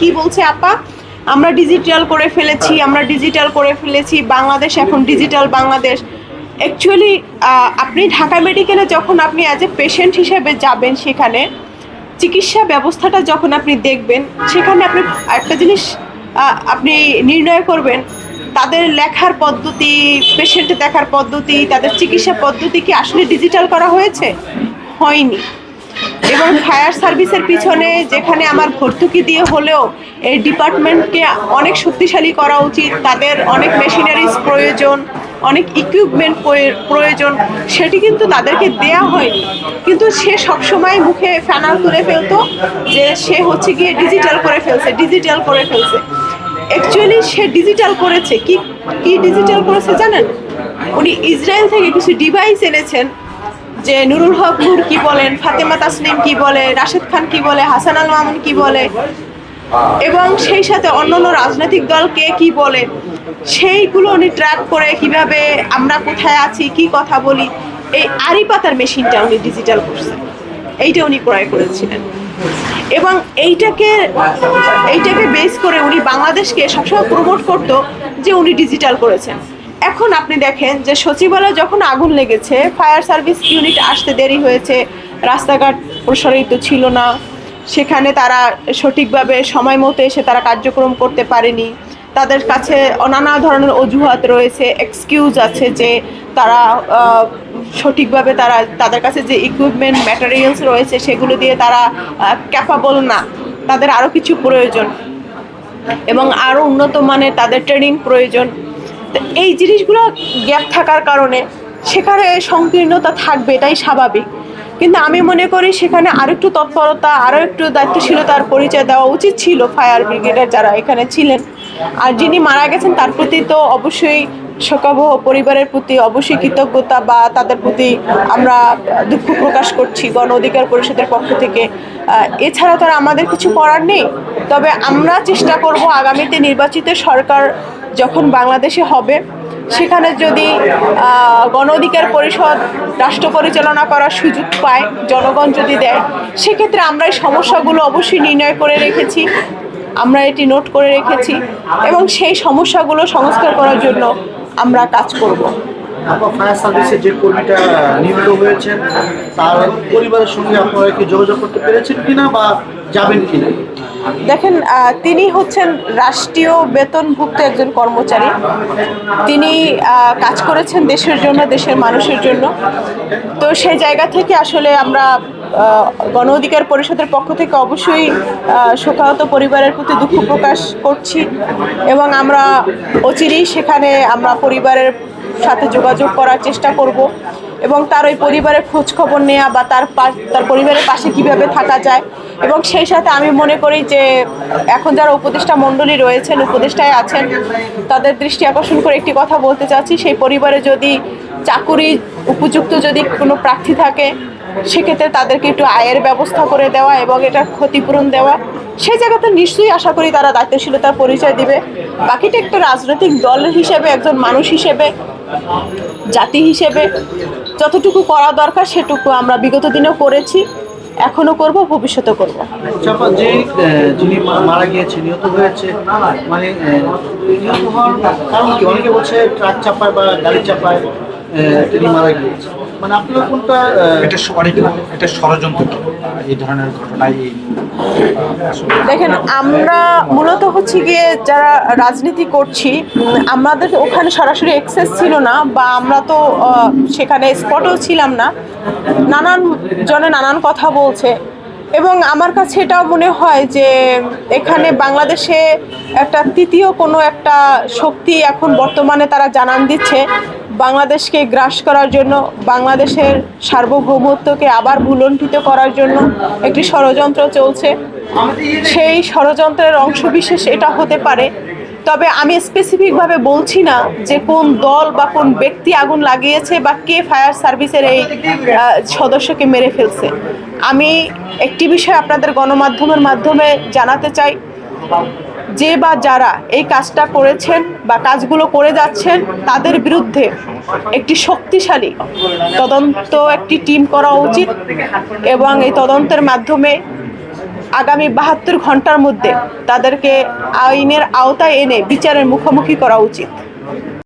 কি বলছে আপা? আমরা ডিজিটাল করে ফেলেছি আমরা ডিজিটাল করে ফেলেছি বাংলাদেশ এখন ডিজিটাল বাংলাদেশ। অ্যাকচুয়ালি আপনি ঢাকা মেডিকেলে যখন আপনি অ্যাজ এ পেশেন্ট হিসেবে যাবেন সেখানে চিকিৎসা ব্যবস্থাটা যখন আপনি দেখবেন সেখানে আপনি একটা জিনিস আপনি নির্ণয় করবেন তাদের লেখার পদ্ধতি পেশেন্ট দেখার পদ্ধতি তাদের চিকিৎসা পদ্ধতি কি আসলে ডিজিটাল করা হয়েছে? হয়নি। এবং ফায়ার সার্ভিসের পিছনে যেখানে আমার ভর্তুকি দিয়ে হলেও এই ডিপার্টমেন্টকে অনেক শক্তিশালী করা উচিত। তাদের অনেক মেশিনারিজ প্রয়োজন, অনেক ইকুইপমেন্ট প্রয়োজন, সেটি কিন্তু তাদেরকে দেয়া হয়নি। কিন্তু সে সবসময় মুখে ফেনা তুলে ফেলতো যে সে হচ্ছে গিয়ে ডিজিটাল করে ফেলছে ডিজিটাল করে ফেলছে। অ্যাকচুয়ালি সে ডিজিটাল করেছে। কি কি ডিজিটাল করেছে জানেন? উনি ইসরায়েল থেকে কিছু ডিভাইস এনেছেন। যে নুরুল হক নূর কি বলেন, ফাতেমা তাসলিম কি বলে, রাশেদ খান কি বলে, হাসান আল মামুন কি বলে? এবং সেই সাথে অন্যান্য রাজনৈতিক দল কে কি বলে? সেইগুলো উনি ট্র্যাক করে কীভাবে আমরা কোথায় আছি, কি কথা বলি। এই আরি পাতার মেশিনটা উনি ডিজিটাল করছেন। এইটা উনি ক্রয় করেছিলেন। এবং এইটাকে এইটাকে বেস করে উনি বাংলাদেশকে সবসময় প্রমোট করতো যে উনি ডিজিটাল করেছেন। এখন আপনি দেখেন যে সচিবালয় যখন আগুন লেগেছে, ফায়ার সার্ভিস ইউনিট আসতে দেরি হয়েছে, রাস্তাঘাট প্রসারিত ছিল না, সেখানে তারা সঠিকভাবে সময় মতো এসে তারা কার্যক্রম করতে পারেনি। তাদের কাছে নানা ধরনের অজুহাত রয়েছে এক্সকিউজ আছে যে তারা সঠিকভাবে তারা, তাদের কাছে যে ইকুইপমেন্ট ম্যাটেরিয়ালস রয়েছে, সেগুলো দিয়ে তারা ক্যাপাবল না। তাদের আরও কিছু প্রয়োজন এবং আরও উন্নত মানের তাদের ট্রেনিং প্রয়োজন। তো এই জিনিসগুলো গ্যাপ থাকার কারণে সেখানে সংকীর্ণতা থাকবে, এটাই স্বাভাবিক। কিন্তু আমি মনে করি সেখানে আরও একটু তৎপরতা, আরও একটু দায়িত্বশীলতার পরিচয় দেওয়া উচিত ছিল ফায়ার ব্রিগেডের যারা এখানে ছিলেন। আর যিনি মারা গেছেন, তার প্রতি তো অবশ্যই শোকাবহ পরিবারের প্রতি অবশ্যই কৃতজ্ঞতা বা তাদের প্রতি আমরা দুঃখ প্রকাশ করছি গণ অধিকার পরিষদের পক্ষ থেকে। এছাড়া তো আমাদের কিছু করার নেই। তবে আমরা চেষ্টা করব আগামীতে নির্বাচিত সরকার যখন বাংলাদেশে হবে, সেখানে যদি গণ অধিকার পরিষদ রাষ্ট্র পরিচালনা করার সুযোগ পায়, জনগণ যদি দেয়, সেক্ষেত্রে আমরা এই সমস্যাগুলো অবশ্যই নির্ণয় করে রেখেছি, আমরা এটি নোট করে রেখেছি এবং সেই সমস্যাগুলো সংস্কার করার জন্য আমরা কাজ করব। ফায়ার যে কর্মীটা নিহত হয়েছেন তার পরিবারের সঙ্গে আপনারা কি যোগাযোগ করতে পেরেছেন কিনা বা যাবেন কিনা? দেখেন তিনি হচ্ছেন রাষ্ট্রীয় বেতনভুক্ত একজন কর্মচারী। তিনি কাজ করেছেন দেশের জন্য, দেশের মানুষের জন্য। তো সেই জায়গা থেকে আসলে আমরা গণ অধিকার পরিষদের পক্ষ থেকে অবশ্যই শোকাহত পরিবারের প্রতি দুঃখ প্রকাশ করছি এবং আমরা অচিরেই সেখানে আমরা পরিবারের সাথে যোগাযোগ করার চেষ্টা করব। এবং তার ওই পরিবারের খোঁজ খবর নেওয়া বা তার তার পরিবারের পাশে কীভাবে থাকা যায় এবং সেই সাথে আমি মনে করি যে এখন যারা উপদেষ্টা মণ্ডলী রয়েছেন উপদেষ্টায় আছেন, তাদের দৃষ্টি আকর্ষণ করে একটি কথা বলতে চাচ্ছি। সেই পরিবারে যদি চাকুরি উপযুক্ত যদি কোনো প্রার্থী থাকে, সেক্ষেত্রে তাদেরকে একটু আয়ের ব্যবস্থা করে দেওয়া এবং এটার ক্ষতিপূরণ দেওয়া। সেই জায়গাতে নিশ্চয়ই আশা করি তারা দায়িত্বশীলতার পরিচয় দিবে। বাকিটা একটা রাজনৈতিক দল হিসেবে, একজন মানুষ হিসেবে, জাতি হিসেবে যতটুকু করা দরকার সেটুকু আমরা বিগত দিনেও করেছি এখনও করব ভবিষ্যতে করব। চাপা যে যিনি মারা গিয়েছে নিহত হয়েছে মানে নিহত হওয়ার কারণ কি? অনেকে বলছে ট্রাক চাপায় বা গাড়ি চাপায় তিনি মারা গিয়েছে মানে আপনারা কোনটা এটা অনেক এটা ষড়যন্ত্র এই ধরনের ঘটনায় দেখেন, আমরা মূলত হচ্ছে গিয়ে যারা রাজনীতি করছি, আমাদের ওখানে সরাসরি এক্সেস ছিল না বা আমরা তো সেখানে স্পটেও ছিলাম না। নানান জনে নানান কথা বলছে। এবং আমার কাছে এটাও মনে হয় যে, এখানে বাংলাদেশে একটা তৃতীয় কোনো একটা শক্তি এখন বর্তমানে তারা জানান দিচ্ছে। বাংলাদেশকে গ্রাস করার জন্য, বাংলাদেশের সার্বভৌমত্বকে আবার ভুলণ্ঠিত করার জন্য একটি ষড়যন্ত্র চলছে। সেই ষড়যন্ত্রের অংশবিশেষ এটা হতে পারে। তবে আমি স্পেসিফিকভাবে বলছি না যে কোন দল বা কোন ব্যক্তি আগুন লাগিয়েছে বা কে ফায়ার সার্ভিসের এই সদস্যকে মেরে ফেলছে। আমি একটি বিষয় আপনাদের গণমাধ্যমের মাধ্যমে জানাতে চাই। যে বা যারা এই কাজটা করেছেন বা কাজগুলো করে যাচ্ছেন, তাদের বিরুদ্ধে একটি শক্তিশালী তদন্ত একটি টিম করা উচিত এবং এই তদন্তের মাধ্যমে আগামী বাহাত্তর ঘণ্টার মধ্যে তাদেরকে আইনের আওতায় এনে বিচারের মুখোমুখি করা উচিত।